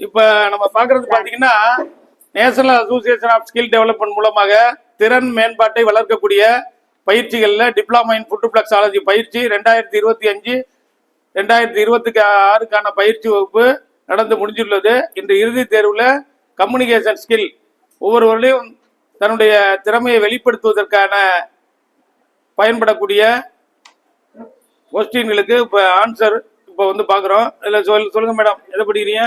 இப்ப நம்ம பாக்குறது பாத்தீங்கன்னா national association of skill development மூலமாக திறன் மேம்பாட்டை வளர்க்கக்கூடிய பயிற்சிகள்ல டிப்ளமா இன் ஃபுட்டுப்ளக்ஸாலஜி பயிற்சி ரெண்டாயிரத்தி இருபத்தி அஞ்சு ரெண்டாயிரத்தி இருபத்தி ஆறுக்கான பயிற்சி வகுப்பு நடந்து முடிஞ்சுள்ளது. இன்று இறுதித் தேர்வுல கம்யூனிகேஷன் ஸ்கில் ஒவ்வொருவரையும் தன்னுடைய திறமையை வெளிப்படுத்துவதற்கான பயன்படக்கூடிய கொஸ்டின்களுக்கு இப்போ ஆன்சர் இப்போ வந்து பார்க்குறோம். இதில் சொல் சொல்லுங்க மேடம் எதை படிக்கிறீங்க?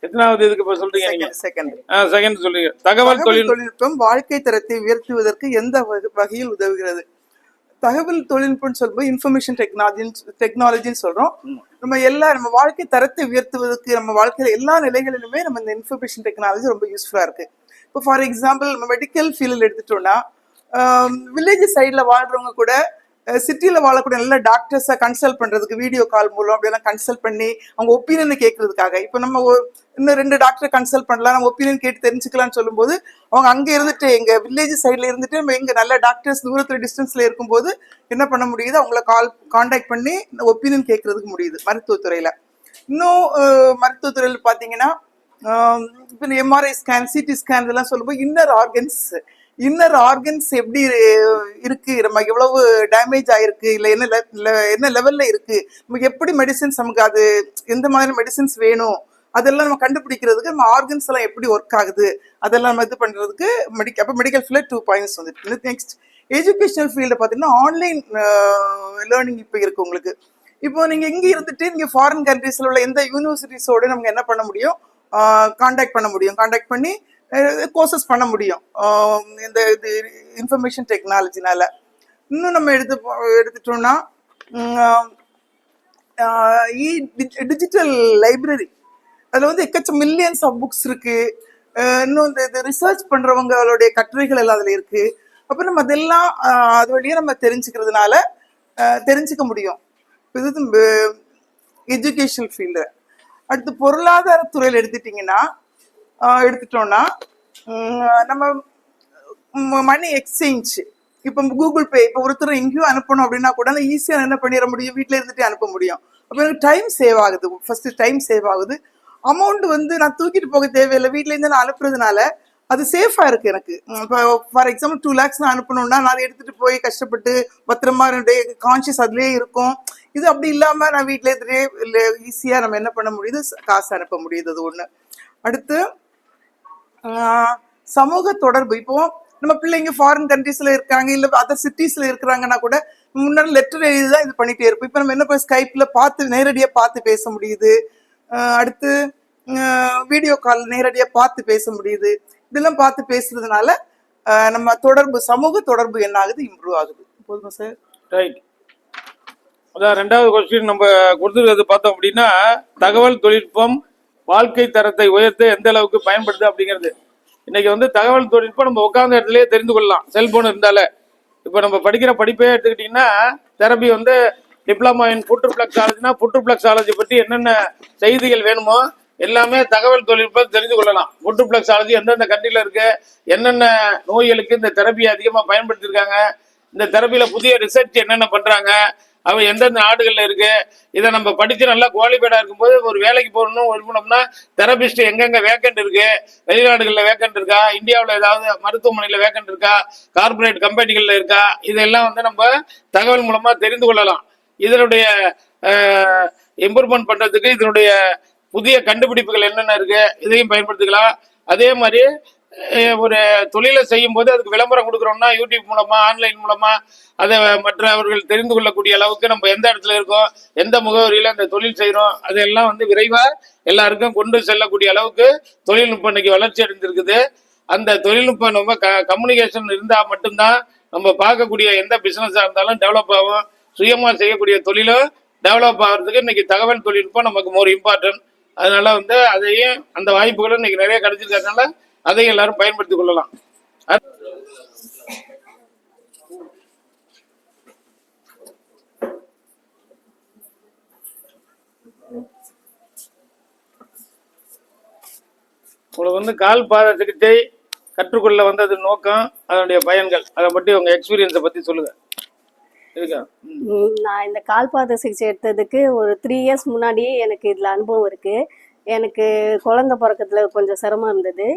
எத்தனாவது இதுக்கு இப்போ சொல்றீங்க செகண்ட் செகண்ட் சொல்லுங்க. தகவல் தொழில் தொழில்நுட்பம் வாழ்க்கை தரத்தை உயர்த்துவதற்கு எந்த வகை- வகையில் உதவுகிறது? தகவல் தொழில்நுட்பம்னு சொல்லும்போது இன்ஃபர்மேஷன் டெக்னாலஜின்னு டெக்னாலஜின்னு சொல்றோம். நம்ம எல்லா நம்ம வாழ்க்கை தரத்தை உயர்த்துவதற்கு நம்ம வாழ்க்கையில எல்லா நிலைகளிலுமே நம்ம இந்த இன்ஃபர்மேஷன் டெக்னாலஜி ரொம்ப யூஸ்ஃபுல்லா இருக்கு. இப்போ ஃபார் எக்ஸாம்பிள் நம்ம மெடிக்கல் ஃபீல்டில் எடுத்துட்டோம்னா வில்லேஜ் சைடில் வாழ்றவங்க கூட சிட்டியில் வாழக்கூடிய நல்ல டாக்டர்ஸை கன்சல்ட் பண்ணுறதுக்கு வீடியோ கால் மூலம் அப்படியெல்லாம் கன்சல்ட் பண்ணி அவங்க ஒப்பீனியனை கேட்கறதுக்காக இப்போ நம்ம இன்னும் ரெண்டு டாக்டரை கன்சல்ட் பண்ணலாம் நம்ம ஒப்பீனியன் கேட்டு தெரிஞ்சுக்கலாம்னு சொல்லும்போது அவங்க அங்கே இருந்துட்டு எங்கள் வில்லேஜ் சைடில் இருந்துட்டு நம்ம எங்கள் நல்ல டாக்டர்ஸ் தூரத்தில் டிஸ்டன்ஸில் இருக்கும்போது என்ன பண்ண முடியுது? அவங்கள கால் காண்டாக்ட் பண்ணி ஒப்பீனியன் கேட்கறதுக்கு முடியுது மருத்துவத்துறையில். இன்னும் மருத்துவத்துறையில் பார்த்தீங்கன்னா இப்போ எம்ஆர்ஐ ஸ்கேன் சிடி ஸ்கேன் இதெல்லாம் சொல்லும்போது இன்னர் ஆர்கன்ஸ் இன்னர் ஆர்கன்ஸ் எப்படி இருக்கு? நம்ம எவ்வளவு டேமேஜ் ஆயிருக்கு? இல்லை என்ன என்ன லெவல்ல இருக்கு? நமக்கு எப்படி மெடிசின்ஸ் நமக்கு அது எந்த மாதிரி மெடிசின்ஸ் வேணும்? அதெல்லாம் நம்ம கண்டுபிடிக்கிறதுக்கு நம்ம ஆர்கன்ஸ் எல்லாம் எப்படி ஒர்க் ஆகுது? அதெல்லாம் நம்ம இது பண்றதுக்கு மெடிக்க அப்போ மெடிக்கல் ஃபீல்டில் டூ பாயிண்ட்ஸ் வந்துட்டு நெக்ஸ்ட் எஜுகேஷனல் ஃபீல்டு பார்த்தீங்கன்னா ஆன்லைன் லேர்னிங் இப்போ இருக்கு உங்களுக்கு. இப்போ நீங்கள் இங்கே இருந்துட்டு நீங்கள் ஃபாரின் கண்ட்ரீஸில் உள்ள எந்த யூனிவர்சிட்டிஸோட நமக்கு என்ன பண்ண முடியும்? காண்டாக்ட் பண்ண முடியும். காண்டாக்ட் பண்ணி கோர்சஸ் பண்ண முடியும். இந்த இது இன்ஃபர்மேஷன் டெக்னாலஜினால இன்னும் நம்ம எடுத்து எடுத்துட்டோம்னா இ டிஜிட்டல் லைப்ரரி அதில் வந்து எக்கச்ச மில்லியன்ஸ் ஆஃப் புக்ஸ் இருக்குது இன்னும் இந்த இது ரிசர்ச் பண்ணுறவங்களுடைய கட்டுரைகள் எல்லாம் அதில் இருக்குது அப்போ நம்ம அதெல்லாம் அது வழியாக நம்ம தெரிஞ்சுக்கிறதுனால தெரிஞ்சுக்க முடியும். இது எஜுகேஷன் ஃபீல்டு அடுத்து பொருளாதாரத்துறையில் எடுத்துட்டிங்கன்னா எடுத்துட்டோம்னா நம்ம மணி எக்ஸ்சேஞ்ச் இப்போ கூகுள் பே இப்போ ஒருத்தர் எங்கேயும் அனுப்பணும் அப்படின்னா கூட ஈஸியாக என்ன பண்ணிட முடியும்? வீட்டில் இருந்துட்டு அனுப்ப முடியும். அப்போ எனக்கு டைம் சேவ் ஆகுது. ஃபர்ஸ்ட் டைம் சேவ் ஆகுது. அமௌண்ட் வந்து நான் தூக்கிட்டு போக தேவையில்லை. வீட்டிலேருந்து நான் அனுப்புறதுனால அது சேஃபாக இருக்குது எனக்கு. இப்போ ஃபார் எக்ஸாம்பிள் டூ லேக்ஸ் நான் அனுப்பணும்னா நான் எடுத்துகிட்டு போய் கஷ்டப்பட்டு பத்திரமா என்னுடைய கான்ஷியஸ் அதுலேயே இருக்கும். இது அப்படி இல்லாமல் நான் வீட்டிலே இல்லை ஈஸியாக நம்ம என்ன பண்ண முடியுது? காசு அனுப்ப முடியுது அது ஒன்று அடுத்து சமூக தொடர்பு. இப்போ நம்ம பிள்ளைங்க ஃபாரின் கண்ட்ரீஸ்ல இருக்காங்க இல்ல அதர் சிட்டிஸ்ல இருக்கிறாங்கன்னா கூட முன்னாடி லெட்டர் எழுதி தான் இது பண்ணிட்டே இருப்போம். இப்போ நம்ம என்ன பண்ண ஸ்கைப்ல பார்த்து நேரடியா பார்த்து பேச முடியுது. அடுத்து வீடியோ கால் நேரடியா பார்த்து பேச முடியுது. இதெல்லாம் பார்த்து பேசுறதுனால நம்ம தொடர்பு சமூக தொடர்பு என்ன ஆகுது? இம்ப்ரூவ் ஆகுது. போதுமா சார் ரைட் அதான் ரெண்டாவது கொஸ்டின் நம்ம கொடுத்துருக்கிறது பார்த்தோம் அப்படின்னா தகவல் தொழில்நுட்பம் வாழ்க்கை தரத்தை உயர்த்த எந்த அளவுக்கு பயன்படுது அப்படிங்கிறது. இன்னைக்கு வந்து தகவல் தொழில்நுட்பம் நம்ம உட்காந்த இடத்துலயே தெரிந்து கொள்ளலாம். செல்போன் இருந்தாலே. இப்போ நம்ம படிக்கிற படிப்பே எடுத்துக்கிட்டிங்கன்னா தெரப்பி வந்து டிப்ளமா இன் புட்டு பிளக்ஸாலஜினா புட்டு பிளக்ஸாலஜி பற்றி என்னென்ன செய்திகள் வேணுமோ எல்லாமே தகவல் தொழில்நுட்பம் தெரிந்து கொள்ளலாம். புற்றுப்ளக்ஸாலஜி எந்தெந்த கண்ட்ரியில் இருக்கு என்னென்ன நோய்களுக்கு இந்த தெரப்பியை அதிகமாக பயன்படுத்தியிருக்காங்க இந்த தெரப்பியில் புதிய ரிசர்ச் என்னென்ன பண்ணுறாங்க அவ எந்தெந்த நாடுகள்ல இருக்கு? இதை நம்ம படிச்சு நல்லா குவாலிஃபைடா இருக்கும்போது ஒரு வேலைக்கு போகணும் விரும்பணும்னா தெரபிஸ்ட் எங்கெங்க வேக்கண்ட் இருக்கு? வெளிநாடுகள்ல வேக்கண்ட் இருக்கா? இந்தியாவில் ஏதாவது மருத்துவமனையில வேக்கண்ட் இருக்கா? கார்ப்பரேட் கம்பெனிகள்ல இருக்கா? இதெல்லாம் வந்து நம்ம தகவல் மூலமா தெரிந்து கொள்ளலாம். இதனுடைய இம்ப்ரூவ்மெண்ட் பண்றதுக்கு இதனுடைய புதிய கண்டுபிடிப்புகள் என்னென்ன இருக்கு? இதையும் பயன்படுத்திக்கலாம். அதே மாதிரி ஒரு தொழிலை செய்யும் போது அதுக்கு விளம்பரம் கொடுக்குறோம்னா யூடியூப் மூலமா ஆன்லைன் மூலமா அதை மற்றவர்கள் தெரிந்து கொள்ளக்கூடிய அளவுக்கு நம்ம எந்த இடத்துல இருக்கோம் எந்த முகவரியில அந்த தொழில் செய்கிறோம் அதெல்லாம் வந்து விரைவா எல்லாருக்கும் கொண்டு செல்லக்கூடிய அளவுக்கு தொழில்நுட்பம் இன்னைக்கு வளர்ச்சி அடைஞ்சிருக்குது. அந்த தொழில்நுட்பம் நம்ம க கம்யூனிகேஷன் இருந்தா மட்டும்தான் நம்ம பார்க்கக்கூடிய எந்த பிசினஸா இருந்தாலும் டெவலப் ஆகும். சுயமா செய்யக்கூடிய தொழிலும் டெவலப் ஆகிறதுக்கு இன்னைக்கு தகவல் தொழில்நுட்பம் நமக்கு மோர் இம்பார்ட்டன்ட் அதனால வந்து அதையும் அந்த வாய்ப்புகளும் இன்னைக்கு நிறைய கிடைச்சிருக்கிறதுனால அதை எல்லாரும் பயன்படுத்திக் கொள்ளலாம். உங்களுக்கு வந்து கால் பாத சிகிச்சை கற்றுக்கொள்ள வந்தது நோக்கம் அதனுடைய பயன்கள். அதை பற்றி உங்க எக்ஸ்பீரியன்ஸை பத்தி சொல்லுங்க. நான் இந்த கால்பாத சிகிச்சை எடுத்ததுக்கு ஒரு த்ரீ இயர்ஸ் முன்னாடியே எனக்கு இதில் அனுபவம் இருக்குது எனக்கு குழந்தை பிறக்கத்துல கொஞ்சம் சிரமம் இருந்தது.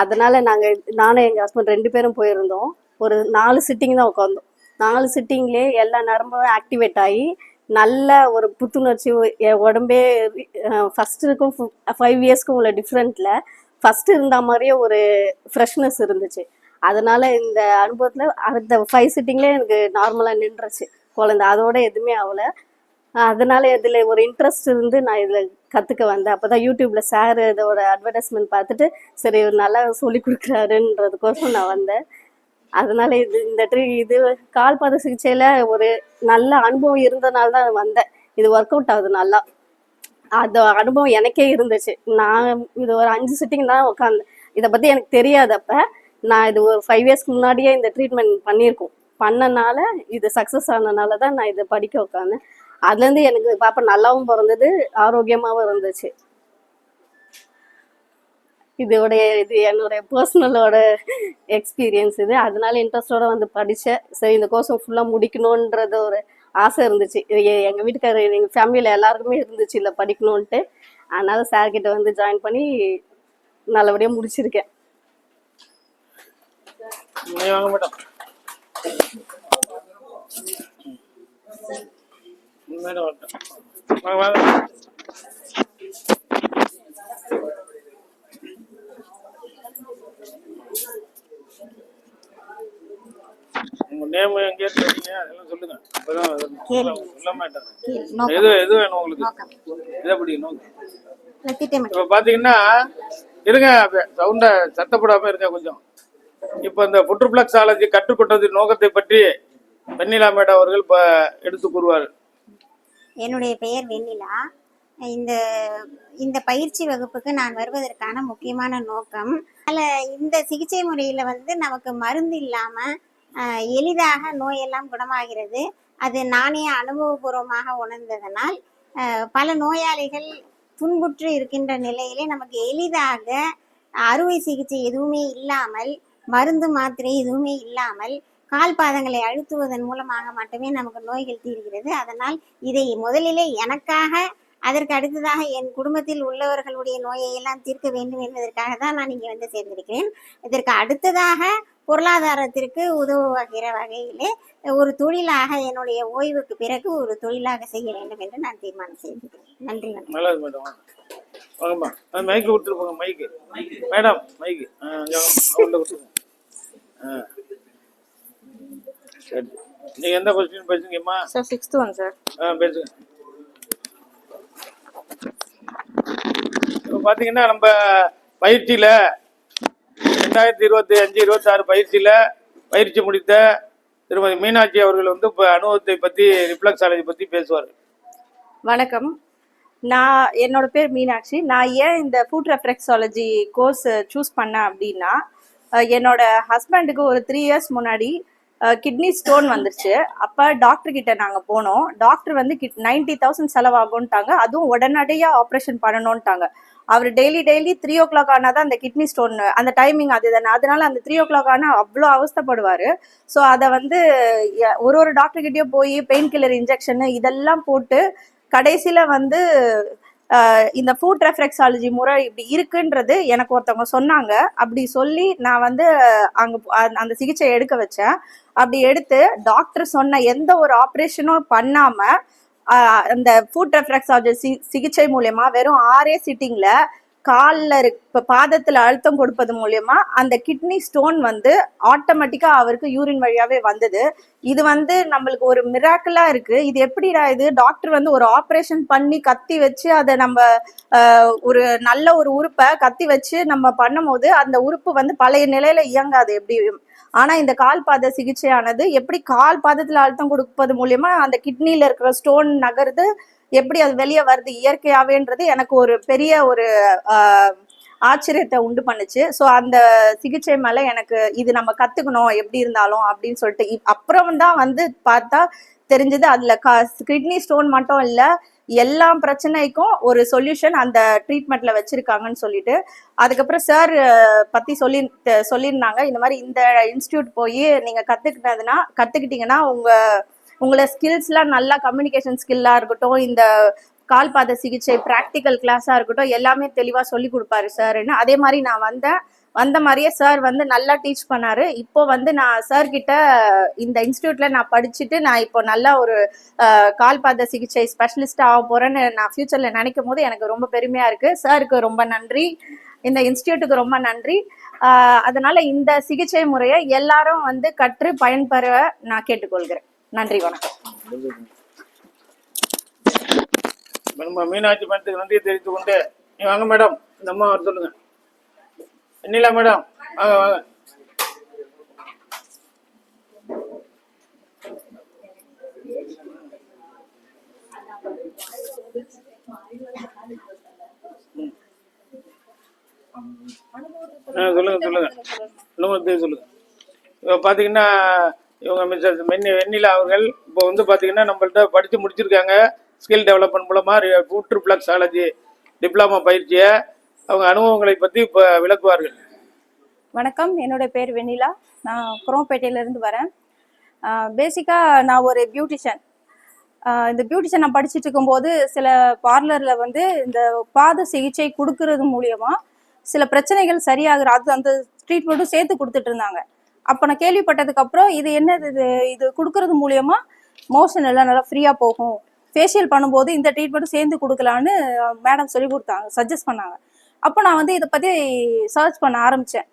அதனால் நாங்கள் நானும் எங்கள் ஹஸ்பண்ட் ரெண்டு பேரும் போயிருந்தோம். ஒரு நாலு சிட்டிங் தான் உட்காந்தோம் நாலு சிட்டிங்லேயே எல்லா நரம்பும் ஆக்டிவேட் ஆகி நல்ல ஒரு புத்துணர்ச்சி என் உடம்பே ஃபஸ்ட்டுக்கும் ஃபைவ் இயர்ஸ்க்கும் உள்ள டிஃப்ரெண்ட்டில் ஃபஸ்ட்டு இருந்த மாதிரியே ஒரு ஃப்ரெஷ்னஸ் இருந்துச்சு. அதனால் இந்த அனுபவத்தில் அடுத்த ஃபைவ் சிட்டிங்லேயே எனக்கு நார்மலாக நின்றுச்சு. குழந்தை அதோட எதுவுமே ஆகலை. அதனால இதில் ஒரு இன்ட்ரெஸ்ட் இருந்து நான் இதில் கற்றுக்க வந்தேன். அப்போ தான் யூடியூப்பில் சார் இதோட அட்வர்டைஸ்மெண்ட் பார்த்துட்டு சரி ஒரு நல்லா சொல்லி கொடுக்குறாருன்றதுக்கோசம் நான் வந்தேன். அதனால இது இந்த ட்ரீ இது கால்பாத சிகிச்சையில் ஒரு நல்ல அனுபவம் இருந்தனால தான் வந்தேன். இது ஒர்க் அவுட் ஆகுது நல்லா. அந்த அனுபவம் எனக்கே இருந்துச்சு. நான் இது ஒரு அஞ்சு சிட்டிங் தான் உட்காந்து இதை பற்றி எனக்கு தெரியாது அப்போ. நான் இது ஒரு ஃபைவ் இயர்ஸ்க்கு முன்னாடியே இந்த ட்ரீட்மெண்ட் பண்ணியிருக்கோம். பண்ணனால இது சக்ஸஸ் ஆனனால தான் நான் இதை படிக்க உட்காந்தேன் அதுலேருந்து எனக்கு பாப்பா நல்லாவும் பிறந்தது ஆரோக்கியமாகவும் இருந்துச்சு. இதோடைய இது என்னுடைய பர்சனலோட எக்ஸ்பீரியன்ஸ் இது. அதனால இன்ட்ரெஸ்டோட வந்து படித்தேன் சரி இந்த கோர்ஸை ஃபுல்லாக முடிக்கணுன்றது ஒரு ஆசை இருந்துச்சு. இது வீட்டுக்காரர் எங்கள் ஃபேமிலியில் எல்லாருக்குமே இருந்துச்சு இல்லை படிக்கணுன்ட்டு அதனால சார்கிட்ட வந்து ஜாயின் பண்ணி நல்லபடியாக முடிச்சிருக்கேன். வாங்க மேடம். வரட்டும் உங்க நேம் எங்க இருக்கீங்க அதெல்லாம் சொல்லுங்க. அப்பதான் சொல்ல எது எது வேணும் உங்களுக்கு? எப்படி நோக்கம்? இப்ப பாத்தீங்கன்னா இருங்க சவுண்ட சத்தப்படாம இருங்க கொஞ்சம். இப்ப இந்த புற்றுப்ளக்ஸாலஜி கற்றுக்கொண்டது நோக்கத்தை பற்றி வெண்ணிலா மேடம் அவர்கள் இப்ப எடுத்து கூறுவார். என்னுடைய பெயர் வெண்ணிலா. இந்த இந்த பயிற்சி வகுப்புக்கு நான் வருவதற்கான முக்கியமான நோக்கம் அதில் இந்த சிகிச்சை முறையில் வந்து நமக்கு மருந்து இல்லாமல் எளிதாக நோயெல்லாம் குணமாகிறது. அது நானே அனுபவபூர்வமாக உணர்ந்ததனால் பல நோயாளிகள் துன்புற்று இருக்கின்ற நிலையிலே நமக்கு எளிதாக அறுவை சிகிச்சை எதுவுமே இல்லாமல் மருந்து மாத்திரை எதுவுமே இல்லாமல் கால் பாதங்களை அழுத்துவதன் மூலமாக மட்டுமே நமக்கு நோய்கள் தீர்கிறது. அதனால் இதை முதலிலே எனக்காக அதற்கு அடுத்ததாக என் குடும்பத்தில் உள்ளவர்களுடைய நோயை எல்லாம் தீர்க்க வேண்டும் என்பதற்காக தான் நான் இங்கே வந்து சேர்ந்திருக்கிறேன். இதற்கு அடுத்ததாக பொருளாதாரத்திற்கு உதவுகிற வகையிலே ஒரு தொழிலாக என்னுடைய ஓய்வுக்கு பிறகு ஒரு தொழிலாக செய்ய வேண்டும் என்று நான் தீர்மானம் செய்திருக்கிறேன் நன்றி வணக்கம். மேடம். மைக்கு கொடுத்துருப்போங்க மைக்கு மேடம் மைக்கு ஆ இங்க வாங்க. அவங்கள்ட்ட கொடுத்துருங்க ஆ சரி. நீங்க எந்த கொஸ்டின் பேசுங்கம்மா சார் சிக்ஸ்த் ஒன் சார் ஆ பேசுங்க இப்போ பார்த்தீங்கன்னா நம்ம பயிற்சியில் ரெண்டாயிரத்தி இருபத்தி அஞ்சு இருபத்தாறு பயிற்சியில் பயிற்சி முடித்த திருமதி மீனாட்சி அவர்கள் வந்து இப்போ அனுபவத்தை பற்றி ரிஃப்ளெக்ஸாலஜி பற்றி பேசுவார். வணக்கம். நான் என்னோட பேர் மீனாட்சி. நான் ஏன் இந்த ஃபுட் ரெஃப்ளெக்ஸாலஜி கோர்ஸ் சூஸ் பண்ணேன் அப்படின்னா என்னோட ஹஸ்பண்டுக்கு ஒரு த்ரீ இயர்ஸ் முன்னாடி கிட்னி ஸ்டோன் வந்துருச்சு. அப்போ டாக்டர் கிட்ட நாங்கள் போனோம். டாக்டர் வந்து கிட் நைன்டி தௌசண்ட் செலவாகும்ட்டாங்க. அதுவும் உடனடியாக ஆப்ரேஷன் பண்ணணும்ட்டாங்க. அவர் daily daily three o'clock ஆனால் தான் அந்த கிட்னி ஸ்டோன் அந்த டைமிங் அது தானே. அதனால அந்த த்ரீ ஓ கிளாக் ஆனால் அவ்வளோ அவஸ்தைப்படுவார். ஸோ அதை வந்து ஒரு ஒரு டாக்டர் கிட்டயும் போய் பெயின் கில்லர் இன்ஜெக்ஷனு இதெல்லாம் போட்டு கடைசியில் வந்து இந்த ஃபுட் ரெஃப்ளெக்ஸாலஜி முறை இப்படி இருக்குன்றது எனக்கு ஒருத்தவங்க சொன்னாங்க. அப்படி சொல்லி நான் வந்து அங்கே அந்த சிகிச்சை எடுக்க வச்சேன். அப்படி எடுத்து டாக்டர் சொன்ன எந்த ஒரு ஆப்ரேஷனும் பண்ணாமல் அந்த ஃபுட் ரெஃப்ளெக்ஸாலஜி சி சிகிச்சை மூலயமா வெறும் ஆறே சிட்டிங்கில் காலில் இருக் இப்போ பாதத்தில் அழுத்தம் கொடுப்பது மூலயமா அந்த கிட்னி ஸ்டோன் வந்து ஆட்டோமேட்டிக்காக அவருக்கு யூரின் வழியாகவே வந்தது. இது வந்து நம்மளுக்கு ஒரு மிராக்கிளாக இருக்குது இது எப்படிடா இது? டாக்டர் வந்து ஒரு ஆப்ரேஷன் பண்ணி கத்தி வச்சு அதை நம்ம ஒரு நல்ல ஒரு உறுப்பை கத்தி வச்சு நம்ம பண்ணும்போது அந்த உறுப்பு வந்து பழைய நிலையில் இயங்காது எப்படி ஆனா இந்த கால் பாத சிகிச்சையானது எப்படி கால் பாதத்துல அழுத்தம் கொடுப்பது மூலியமா அந்த கிட்னில இருக்கிற ஸ்டோன் நகருது எப்படி அது வெளியே வருது இயற்கையாவேன்றது எனக்கு ஒரு பெரிய ஒரு ஆச்சரியத்தை உண்டு பண்ணுச்சு. ஸோ அந்த சிகிச்சை மேலே எனக்கு இது நம்ம கற்றுக்கணும் எப்படி இருந்தாலும் அப்படின்னு சொல்லிட்டு. இப்- அப்புறம் தான் வந்து பார்த்தா தெரிஞ்சது அதுல கிட்னி ஸ்டோன் மட்டும் இல்லை எல்லா பிரச்சனைக்கும் ஒரு சொல்யூஷன் அந்த ட்ரீட்மெண்ட்ல வச்சிருக்காங்கன்னு சொல்லிட்டு. அதுக்கப்புறம் சார் பத்தி சொல்லி சொல்லியிருந்தாங்க. இந்த மாதிரி இந்த இன்ஸ்டியூட் போய் நீங்க கத்துக்கிட்டதுன்னா கத்துக்கிட்டீங்கன்னா உங்க உங்களை ஸ்கில்ஸ்லாம் நல்லா கம்யூனிகேஷன் ஸ்கில்லாக இருக்கட்டும் இந்த கால் பாத சிகிச்சை ப்ராக்டிக்கல் கிளாஸாக இருக்கட்டும் எல்லாமே தெளிவாக சொல்லி கொடுப்பாரு சார்னு அதே மாதிரி நான் வந்தேன் வந்த மாதிரியே சார் வந்து நல்லா டீச் பண்ணாரு. இப்போ வந்து நான் சார் கிட்ட இந்த இன்ஸ்டியூட்ல நான் படிச்சுட்டு நான் இப்போ நல்லா ஒரு கால்பாத கால் பாத சிகிச்சை ஸ்பெஷலிஸ்ட் ஆக போறேன்னு நான் ஃபியூச்சர்ல நினைக்கும் போது எனக்கு ரொம்ப பெருமையா இருக்கு. சாருக்கு ரொம்ப நன்றி. இந்த இன்ஸ்டியூட்டுக்கு ரொம்ப நன்றி. அதனால் அதனால இந்த சிகிச்சை முறையை எல்லாரும் வந்து கற்று பயன்பெற நான் கேட்டுக்கொள்கிறேன். நன்றி வணக்கம். நம்ம மீனாட்சி மன்றத்துக்கு நன்றியை தெரிவித்து கொண்டு நீ வாங்க மேடம். இந்த அம்மா வர சொல்லுங்க. வெண்ணிலா மேடம். வாங்க. வாங்க ஆ, சொல்லுங்க சொல்லுங்க. அனுபவத்தை சொல்லுங்க. இப்போ பார்த்தீங்கன்னா இவங்க மிஸ்டர் மென்னி வெண்ணிலா அவர்கள் இப்போ வந்து பார்த்தீங்கன்னா நம்மள்ட்ட படித்து முடிச்சிருக்காங்க. ஸ்கில் டெவலப்மெண்ட் மூலமாக ஃபுட் ரிஃப்ளக்ஸாலஜி டிப்ளமா பயிற்சியை அவங்க அனுபவங்களை பற்றி இப்போ விளக்குவார்கள். வணக்கம். என்னுடைய பேர் வெண்ணிலா. நான் குரோம்பேட்டையிலேருந்து வரேன். பேசிக்காக நான் ஒரு பியூட்டிஷியன் இந்த பியூட்டிஷன் நான் படிச்சுட்டு இருக்கும்போது சில பார்லரில் வந்து இந்த பாத சிகிச்சை கொடுக்கறது மூலியமாக சில பிரச்சனைகள் சரியாகிற அது அந்த ட்ரீட்மெண்ட்டும் சேர்த்து கொடுத்துட்டு இருந்தாங்க. அப்போ நான் கேள்விப்பட்டதுக்கு அப்புறம் இது என்னது இது? இது கொடுக்கறது மூலியமா மோஷன் எல்லாம் நல்லா ஃப்ரீயாக போகும். ஃபேஷியல் பண்ணும்போது இந்த ட்ரீட்மெண்ட்டும் சேர்ந்து கொடுக்கலான்னு மேடம் சொல்லி கொடுத்தாங்க சஜஸ்ட் பண்ணாங்க. அப்போ நான் வந்து இதை பற்றி சர்ச் பண்ண ஆரம்பித்தேன்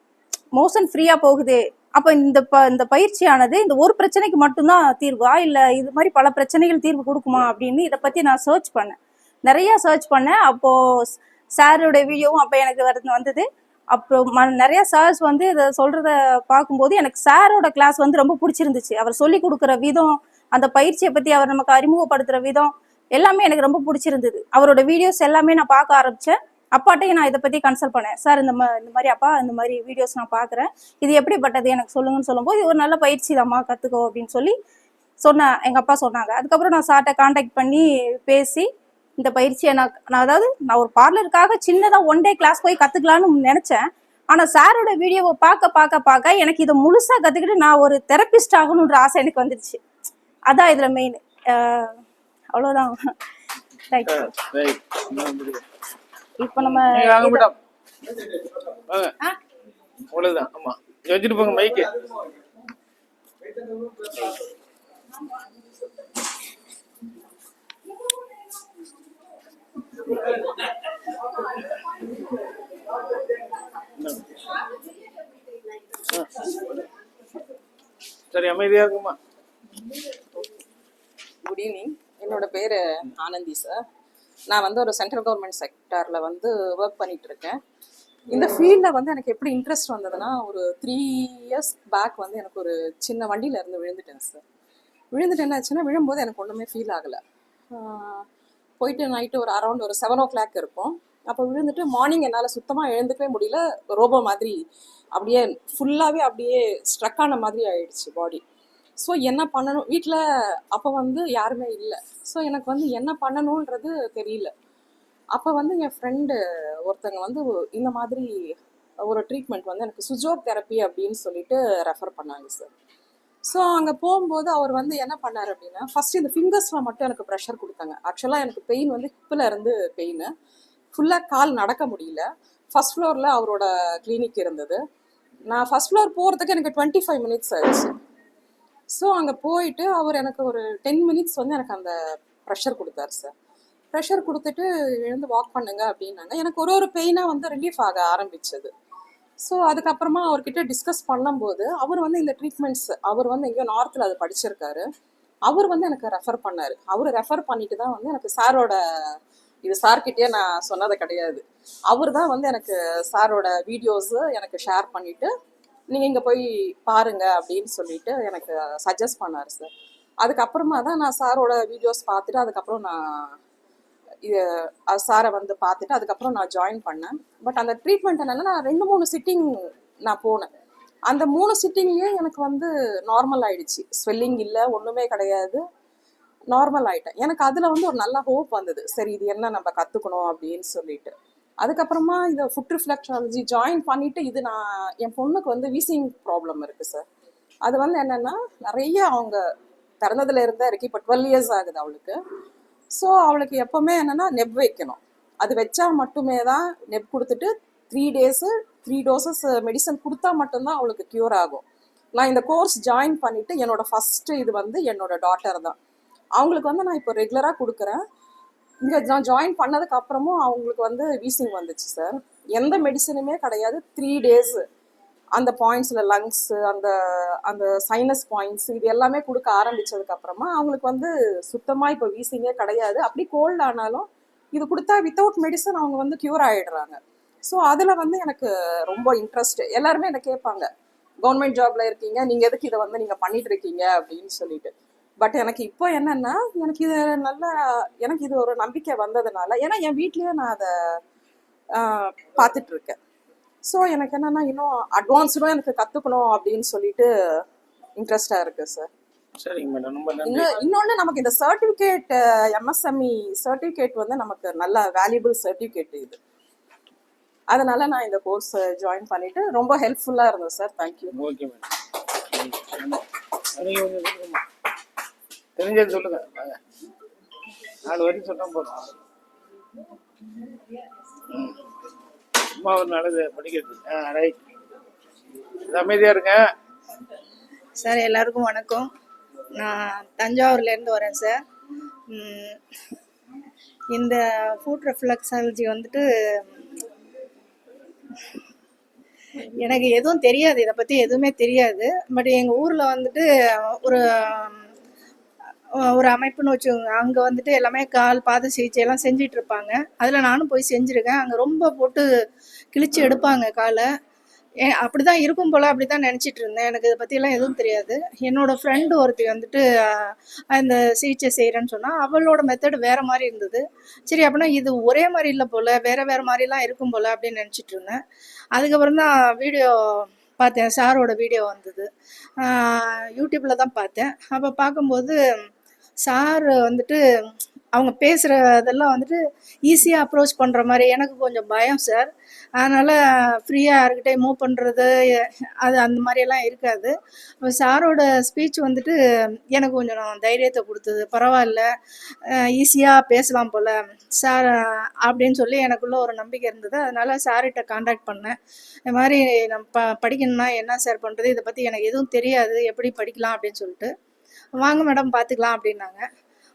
மோஷன் ஃப்ரீயாக போகுது. அப்போ இந்த ப இந்த பயிற்சியானது இந்த ஒரு பிரச்சனைக்கு மட்டும்தான் தீர்வா. இல்லை இது மாதிரி பல பிரச்சனைகள் தீர்வு கொடுக்குமா அப்படின்னு இதை பற்றி நான் சர்ச் பண்ணேன். நிறையா சர்ச் பண்ணேன். அப்போது சாரோட வீடியோவும் அப்போ எனக்கு வந்தது. அப்புறம் ம- நிறைய சார்ஸ் வந்து இதை சொல்கிறத பார்க்கும்போது எனக்கு சாரோட கிளாஸ் வந்து ரொம்ப பிடிச்சிருந்துச்சு. அவர் சொல்லி கொடுக்குற விதம் அந்த பயிற்சியை பற்றி அவர் நமக்கு அறிமுகப்படுத்துகிற விதம் எல்லாமே எனக்கு ரொம்ப பிடிச்சிருந்தது. அவரோட வீடியோஸ் எல்லாமே நான் பார்க்க ஆரம்பித்தேன் அப்பாட்டையும் நான் இதை பற்றி கன்சல்ட் பண்ணேன். சார் இந்த மா இந்த மாதிரி அப்பா இந்த மாதிரி வீடியோஸ் நான் பார்க்குறேன். இது எப்படிப்பட்டது? எனக்கு சொல்லுங்கன்னு சொல்லும்போது இது ஒரு நல்ல பயிற்சி தாம்மா கற்றுக்கோ அப்படின்னு சொல்லி சொன்ன எங்கள் அப்பா சொன்னாங்க. அதுக்கப்புறம் நான் சார்ட்டை காண்டாக்ட் பண்ணி பேசி இந்த பயிற்சியை நான் நான் அதாவது நான் ஒரு பார்லருக்காக சின்னதாக ஒன் டே கிளாஸ் போய் கற்றுக்கலான்னு நினச்சேன். ஆனால் சாரோட வீடியோவை பார்க்க பார்க்க பார்க்க எனக்கு இதை முழுசாக கற்றுக்கிட்டு நான் ஒரு தெரபிஸ்ட் ஆகணுன்ற ஆசை எனக்கு வந்துடுச்சு அதான் இதில் மெயின் அவ்வளோதான் தேங்க்யூ இப்போ நம்ம இங்க வச்சுட்டு போங்க மைக்கு சரி அமைதியா இருக்குமா? குட் ஈவினிங் என்னோட பேர் ஆனந்தி சார் நான் வந்து ஒரு சென்ட்ரல் கவர்மெண்ட் செக்டாரில் வந்து ஒர்க் பண்ணிட்டு இருக்கேன். இந்த ஃபீல்டில் வந்து எனக்கு எப்படி இன்ட்ரெஸ்ட் வந்ததுன்னா ஒரு த்ரீ இயர்ஸ் பேக் வந்து எனக்கு ஒரு சின்ன வண்டியில இருந்து விழுந்துட்டேன் சார் விழுந்துட்டு என்னாச்சுன்னா விழும்போது எனக்கு ஒன்றுமே ஃபீல் ஆகலை. போயிட்டு நைட்டு ஒரு அரௌண்ட் ஒரு செவன் ஓ கிளாக் இருக்கும். அப்போ விழுந்துட்டு மார்னிங் என்னால் சுத்தமாக எழுந்துக்கவே முடியல. ரோபோ மாதிரி அப்படியே ஃபுல்லாகவே அப்படியே ஸ்ட்ரக் ஆன மாதிரி ஆயிடுச்சு பாடி ஸோ என்ன பண்ணணும்? வீட்டில் அப்போ வந்து யாருமே இல்லை. ஸோ எனக்கு வந்து என்ன பண்ணணுன்றது தெரியல. அப்போ வந்து என் ஃப்ரெண்டு ஒருத்தங்க வந்து இந்த மாதிரி ஒரு ட்ரீட்மெண்ட் வந்து எனக்கு சுஜோ தெரப்பி அப்படின்னு சொல்லிட்டு ரெஃபர் பண்ணாங்க சார் ஸோ அங்கே போகும்போது அவர் வந்து என்ன பண்ணார் அப்படின்னா ஃபர்ஸ்ட் இந்த ஃபிங்கர்ஸில் மட்டும் எனக்கு ப்ரெஷர் கொடுத்தாங்க. ஆக்சுவலாக எனக்கு பெயின் வந்து ஹிப்பில் இருந்து பெயின் ஃபுல்லாக கால் நடக்க முடியல. ஃபஸ்ட் ஃப்ளோரில் அவரோட கிளினிக் இருந்தது. நான் ஃபர்ஸ்ட் ஃப்ளோர் போகிறதுக்கு எனக்கு டுவெண்ட்டி ஃபைவ் மினிட்ஸ் ஆயிடுச்சு. ஸோ அங்கே போயிட்டு அவர் எனக்கு ஒரு டென் மினிட்ஸ் வந்து எனக்கு அந்த ப்ரெஷர் கொடுத்தாரு சார் ப்ரெஷர் கொடுத்துட்டு எழுந்து வாக் பண்ணுங்க அப்படின்னாங்க. எனக்கு ஒரு ஒரு பெயினாக வந்து ரிலீஃப் ஆக ஆரம்பிச்சது. ஸோ அதுக்கப்புறமா அவர்கிட்ட டிஸ்கஸ் பண்ணும்போது அவர் வந்து இந்த ட்ரீட்மெண்ட்ஸ் அவர் வந்து எங்கேயோ நார்த்தில் அது படிச்சிருக்காரு. அவர் வந்து எனக்கு ரெஃபர் பண்ணார். அவர் ரெஃபர் பண்ணிட்டு தான் வந்து எனக்கு சாரோட இது சார்கிட்டயே நான் சொன்னது கிடையாது. அவர் தான் வந்து எனக்கு சாரோட வீடியோஸு எனக்கு ஷேர் பண்ணிவிட்டு நீங்கள் இங்கே போய் பாருங்க அப்படின்னு சொல்லிட்டு எனக்கு சஜஸ்ட் பண்ணார் சார் அதுக்கப்புறமா தான் நான் சாரோட வீடியோஸ் பார்த்துட்டு அதுக்கப்புறம் நான் சாரை வந்து பார்த்துட்டு அதுக்கப்புறம் நான் ஜாயின் பண்ணேன். பட் அந்த ட்ரீட்மெண்ட் என்னன்னா நான் ரெண்டு மூணு சிட்டிங் நான் போனேன். அந்த மூணு சிட்டிங்லேயே எனக்கு வந்து நார்மல் ஆயிடுச்சு. ஸ்வெல்லிங் இல்லை ஒன்றுமே கிடையாது. நார்மல் ஆயிட்டேன். எனக்கு அதில் வந்து ஒரு நல்ல ஹோப் வந்தது. சரி இது என்ன நம்ம கற்றுக்கணும் அப்படின்னு சொல்லிட்டு. அதுக்கப்புறமா இந்த ஃபுட் ரிஃப்ளெக்ஷாலஜி ஜாயின் பண்ணிவிட்டு இது நான் என் பொண்ணுக்கு வந்து வீசிங் ப்ராப்ளம் இருக்குது சார் அது வந்து என்னென்னா நிறைய அவங்க பிறந்ததுல இருந்தே இருக்கு. இப்போ டுவெல் இயர்ஸ் ஆகுது அவளுக்கு. ஸோ அவளுக்கு எப்போவுமே என்னென்னா நெப் வைக்கணும். அது வச்சா மட்டுமே தான் நெப் கொடுத்துட்டு three days three doses medicine கொடுத்தா மட்டும்தான் அவளுக்கு க்யூர் ஆகும். நான் இந்த கோர்ஸ் ஜாயின் பண்ணிவிட்டு என்னோட ஃபஸ்ட்டு இது வந்து என்னோட டாட்டர் தான். அவங்களுக்கு வந்து நான் இப்போ ரெகுலராக கொடுக்குறேன். இங்கே நான் ஜாயின் பண்ணதுக்கப்புறமும் அவங்களுக்கு வந்து வீசிங் வந்துச்சு சார் எந்த மெடிசனுமே கிடையாது. த்ரீ டேஸு அந்த பாயிண்ட்ஸில் லங்ஸு அந்த அந்த சைனஸ் பாயிண்ட்ஸ் இது எல்லாமே கொடுக்க ஆரம்பித்ததுக்கப்புறமா அவங்களுக்கு வந்து சுத்தமாக இப்போ வீசிங்கே கிடையாது. அப்படி கோல்ட் ஆனாலும் இது கொடுத்தா வித்தவுட் மெடிசன் அவங்க வந்து க்யூர் ஆகிடுறாங்க ஸோ அதில் வந்து எனக்கு ரொம்ப இன்ட்ரெஸ்ட் எல்லாருமே என்ன கேட்பாங்க கவர்மெண்ட் ஜாப்ல இருக்கீங்க நீங்கள் எதுக்கு இதை வந்து நீங்கள் பண்ணிட்டு இருக்கீங்க? அப்படின்னு சொல்லிட்டு. பட் எனக்கு இப்போ என்னன்னா எனக்கு இது நல்ல எனக்கு இது ஒரு நம்பிக்கை வந்ததுனால ஏன்னா என் வீட்லயே நான் அதை பார்த்துட்டு இருக்கேன். ஸோ எனக்கு என்னன்னா இன்னும் அட்வான்ஸ்டும் எனக்கு கற்றுக்கணும் அப்படின்னு சொல்லிட்டு இன்ட்ரெஸ்டாக இருக்கு சார் சரிங்க மேடம் ரொம்ப நன்றி. இன்னொன்று நமக்கு இந்த சர்டிஃபிகேட் எம்எஸ்எம்இ சர்டிஃபிகேட் வந்து நமக்கு நல்ல வேல்யூபிள் சர்டிஃபிகேட் இது. அதனால நான் இந்த கோர்ஸ் ஜாயின் பண்ணிட்டு ரொம்ப ஹெல்ப்ஃபுல்லாக இருந்தது சார் தேங்க்யூ ஓகே மேடம் தெரிஞ்சது சொல்லுங்க. நாலு வரைக்கும் சொன்னா போதும். சும்மா ஒரு நல்லது படிக்கிறது ஆ ரைட் அமைதியா இருங்க. சார் எல்லாருக்கும் வணக்கம். நான் தஞ்சாவூர்லேருந்து வரேன் சார். இந்த ஃபுட் ரெஃப்ளக்ஸாலஜி வந்துட்டு எனக்கு எதுவும் தெரியாது. இதை பற்றி எதுவுமே தெரியாது. பட் எங்கள் ஊரில் வந்துட்டு ஒரு ஒரு அமைப்புன்னு வச்சுக்கோங்க அங்கே வந்துட்டு எல்லாமே கால் பாத சிகிச்சை எல்லாம் செஞ்சிட்டு இருப்பாங்க அதில் நானும் போய் செஞ்சுருக்கேன். அங்கே ரொம்ப போட்டு கிழிச்சு எடுப்பாங்க காலை. ஏ அப்படிதான் இருக்கும் போல அப்படிதான் நினச்சிட்டு இருந்தேன் எனக்கு இதை பற்றியெல்லாம் எதுவும் தெரியாது. என்னோட ஃப்ரெண்டு ஒருத்தி வந்துட்டு அந்த சிகிச்சை செய்கிறேன்னு சொன்னால் அவளோட மெத்தடு வேற மாதிரி இருந்தது. சரி அப்படின்னா இது ஒரே மாதிரி இல்லை போல வேற வேற மாதிரிலாம் இருக்கும் போல அப்படின்னு நினச்சிட்டு இருந்தேன் அதுக்கப்புறம் தான் வீடியோ பார்த்தேன். சாரோட வீடியோ வந்தது. யூடியூப்பில் தான் பார்த்தேன். அப்போ பார்க்கும்போது சார் வந்துட்டு அவங்க பேசுகிற இதெல்லாம் வந்துட்டு ஈஸியாக அப்ரோச் பண்ணுற மாதிரி எனக்கு கொஞ்சம் பயம் சார். அதனால் ஃப்ரீயாக யாருக்கிட்டே மூவ் பண்ணுறது அது அந்த மாதிரியெல்லாம் இருக்காது. சாரோட ஸ்பீச் வந்துட்டு எனக்கு கொஞ்சம் தைரியத்தை கொடுத்தது. பரவாயில்ல ஈஸியாக பேசலாம் போல். சார் அப்படின்னு சொல்லி எனக்குள்ளே ஒரு நம்பிக்கை இருந்தது. அதனால் சார்கிட்ட காண்டாக்ட் பண்ணேன். இந்த மாதிரி நம்ம ப படிக்கணும்னா என்ன சார் பண்ணுறது இதை பற்றி எனக்கு எதுவும் தெரியாது. எப்படி படிக்கலாம் அப்படின்னு சொல்லிட்டு. வாங்க மேடம் பார்த்துக்கலாம் அப்படின்னாங்க.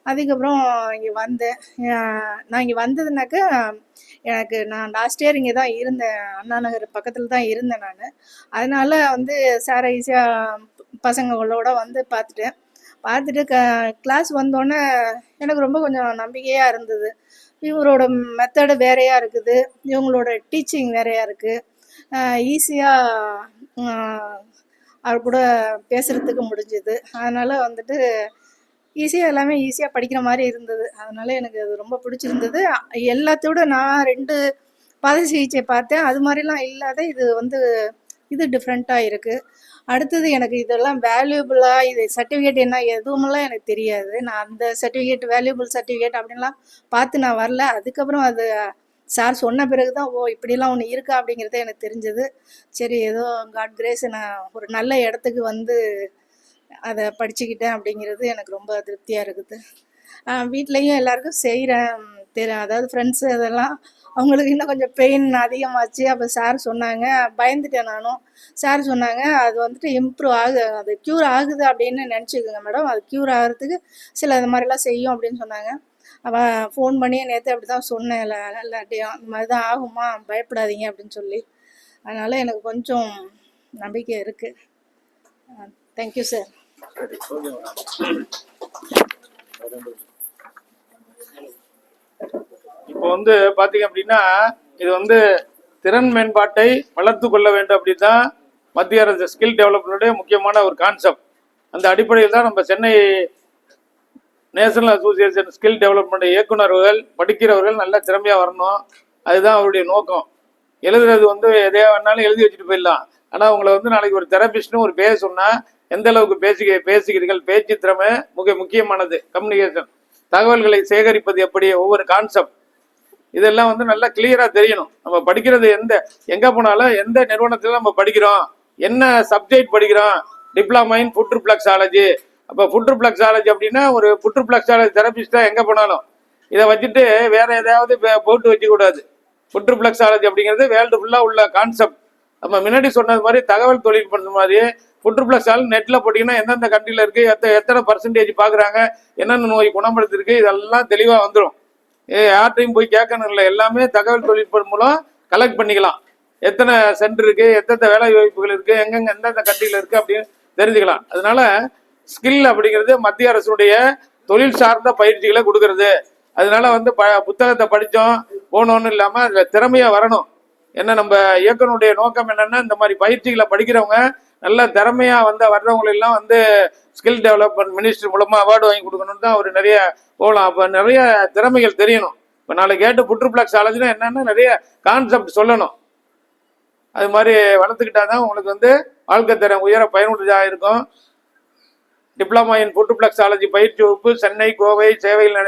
அதுக்கப்புறம் இங்கே வந்தேன். நான் இங்கே வந்ததுனாக்க எனக்கு நான் லாஸ்ட் இயர் இங்கே தான் இருந்தேன். அண்ணா நகர் பக்கத்தில் தான் இருந்தேன் நான். அதனால வந்து சாரை ஈஸியாக பசங்களோட வந்து பார்த்துட்டேன் பார்த்துட்டு க கிளாஸ் வந்தோடனே எனக்கு ரொம்ப கொஞ்சம் நம்பிக்கையாக இருந்தது. இவரோட மெத்தடு வேறையாக இருக்குது. இவங்களோட டீச்சிங் வேறையாக இருக்குது ஈஸியாக அவர் கூட பேசுகிறதுக்கு முடிஞ்சுது. அதனால் வந்துட்டு ஈஸியாக எல்லாமே ஈஸியாக படிக்கிற மாதிரி இருந்தது. அதனால் எனக்கு அது ரொம்ப பிடிச்சிருந்தது. எல்லாத்தோட நான் ரெண்டு பாத சிகிச்சை பார்த்தேன். அது மாதிரிலாம் இல்லாத இது வந்து இது டிஃப்ரெண்ட்டாக இருக்குது அடுத்தது எனக்கு இதெல்லாம் வேல்யூபிளாக இது சர்டிஃபிகேட் என்ன எதுவுமெல்லாம் எனக்கு தெரியாது. நான் அந்த சர்டிஃபிகேட் வேல்யூபிள் சர்டிஃபிகேட் அப்படின்லாம் பார்த்து நான் வரல. அதுக்கப்புறம் அது சார் சொன்ன பிறகு தான் ஓ இப்படிலாம் ஒன்று இருக்கா? அப்படிங்கிறது எனக்கு தெரிஞ்சது. சரி ஏதோ காட் கிரேஸ் நான் ஒரு நல்ல இடத்துக்கு வந்து அதை படிச்சுக்கிட்டேன் அப்படிங்கிறது எனக்கு ரொம்ப திருப்தியாக இருக்குது. வீட்லேயும் எல்லாருக்கும் செய்கிறேன் தெரி அதாவது ஃப்ரெண்ட்ஸு அதெல்லாம் அவங்களுக்கு இன்னும் கொஞ்சம் பெயின் அதிகமாச்சு. அப்போ சார் சொன்னாங்க பயந்துட்டேன் நானும். சார் சொன்னாங்க அது வந்துட்டு இம்ப்ரூவ் ஆகு அது க்யூர் ஆகுது அப்படின்னு நினச்சிக்கோங்க மேடம் அது க்யூர் ஆகிறதுக்கு சில இது மாதிரிலாம் செய்யும் அப்படின்னு சொன்னாங்க. அவன் ஃபோன் பண்ணி நேற்று அப்படி தான் சொன்னேன். எல்லா எல்லாட்டையும் இந்த மாதிரி தான் ஆகுமா? பயப்படாதீங்க அப்படின்னு சொல்லி. அதனால் எனக்கு கொஞ்சம் நம்பிக்கை இருக்குது தேங்க்யூ சார் இப்போ வந்து பார்த்தீங்க அப்படின்னா இது வந்து திறன் மேம்பாட்டை வளர்த்து கொள்ள வேண்டும் அப்படின்னு தான் மத்திய அரசு ஸ்கில் டெவலப்மெண்ட்டுடைய முக்கியமான ஒரு கான்செப்ட் அந்த அடிப்படையில் தான் நம்ம Chennai national association skill development இயக்குநர்கள் படிக்கிறவர்கள் நல்ல திறமையாக வரணும். அதுதான் அவருடைய நோக்கம். எழுதுறது வந்து எதையா வேணாலும் எழுதி வச்சுட்டு போயிடலாம். ஆனால் உங்களை வந்து நாளைக்கு ஒரு தெரபிஸ்ட்னு ஒரு பேர் சொன்னால் எந்த அளவுக்கு பேசி பேசுகிறீர்கள் பேச்சு திறமை மிக முக்கியமானது. கம்யூனிகேஷன். தகவல்களை சேகரிப்பது எப்படி? ஒவ்வொரு கான்செப்ட் இதெல்லாம் வந்து நல்லா கிளியராக தெரியணும். நம்ம படிக்கிறது எந்த எங்கே போனாலும் எந்த நிறுவனத்தில் நம்ம படிக்கிறோம்? என்ன சப்ஜெக்ட் படிக்கிறோம்? டிப்ளமா இன் ஃபுட் ரிப்ளக்ஸாலஜி அப்போ ஃபுட் பிளக்ஸாலஜி அப்படின்னா ஒரு ஃபுட் பிளக்ஸாலஜி தெரபிஸ்டா எங்கே போனாலும் இதை வச்சுட்டு வேற ஏதாவது போட்டு வச்சுக்கூடாது கூடாது. புற்றுப்ளக்ஸாலஜி அப்படிங்கிறது வேர்ல்டு ஃபுல்லாக உள்ள கான்செப்ட் நம்ம முன்னாடி சொன்னது மாதிரி தகவல் தொழில்நுட்பம் மாதிரி புற்றுப்ளக்ஸால் நெட்டில் போட்டிங்கன்னா எந்தெந்த கண்ட்ரியில் இருக்குது எத்த எத்தனை பர்சன்டேஜ் பார்க்குறாங்க என்னென்ன நோய் குணப்படுத்திருக்கு இதெல்லாம் தெளிவாக வந்துடும் யார்ட்டையும் போய் கேட்கணும் இல்லை. எல்லாமே தகவல் தொழில்நுட்பம் மூலம் கலெக்ட் பண்ணிக்கலாம். எத்தனை சென்டர் இருக்குது எத்தனை வேலை வாய்ப்புகள் இருக்குது எங்கெங்கே எந்தெந்த கண்ட்ரியில் இருக்குது அப்படின்னு தெரிஞ்சுக்கலாம். அதனால ஸ்கில் அப்படிங்கிறது மத்திய அரசுடைய தொழில் சார்ந்த பயிற்சிகளை கொடுக்கறது. அதனால வந்து ப புத்தகத்தை படித்தோம். போனோன்னு இல்லாமல் அதில் திறமையாக வரணும். என்ன நம்ம இயக்கனுடைய நோக்கம் என்னன்னா இந்த மாதிரி பயிற்சிகளை படிக்கிறவங்க நல்ல திறமையா வந்து வர்றவங்களெல்லாம் வந்து ஸ்கில் டெவலப்மெண்ட் மினிஸ்டர் மூலமாக அவார்டு வாங்கி கொடுக்கணும்னு தான் அவர் நிறைய போகலாம் அப்போ நிறைய திறமைகள் தெரியணும். இப்போ நாளைக்கு கேட்டு புற்றுப்ளாக்ஸ் ஆலோசனை என்னன்னா நிறைய கான்செப்ட் சொல்லணும். அது மாதிரி வளர்த்துக்கிட்டாதான் உங்களுக்கு வந்து வாழ்க்கை தரம் உயர பயனுள்ளதாக இருக்கும். டிப்ளமா இன் புற்றுப்ளக்ஸாலஜி பயிற்சி வகுப்பு சென்னை கோவை சேவையில்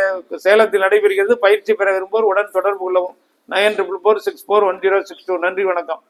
சேலத்தில் நடைபெறுகிறது. பயிற்சி பெற விரும்புவோர் உடன் தொடர்பு கொள்ளவும். Nine triple four six four one zero six two. நன்றி வணக்கம்.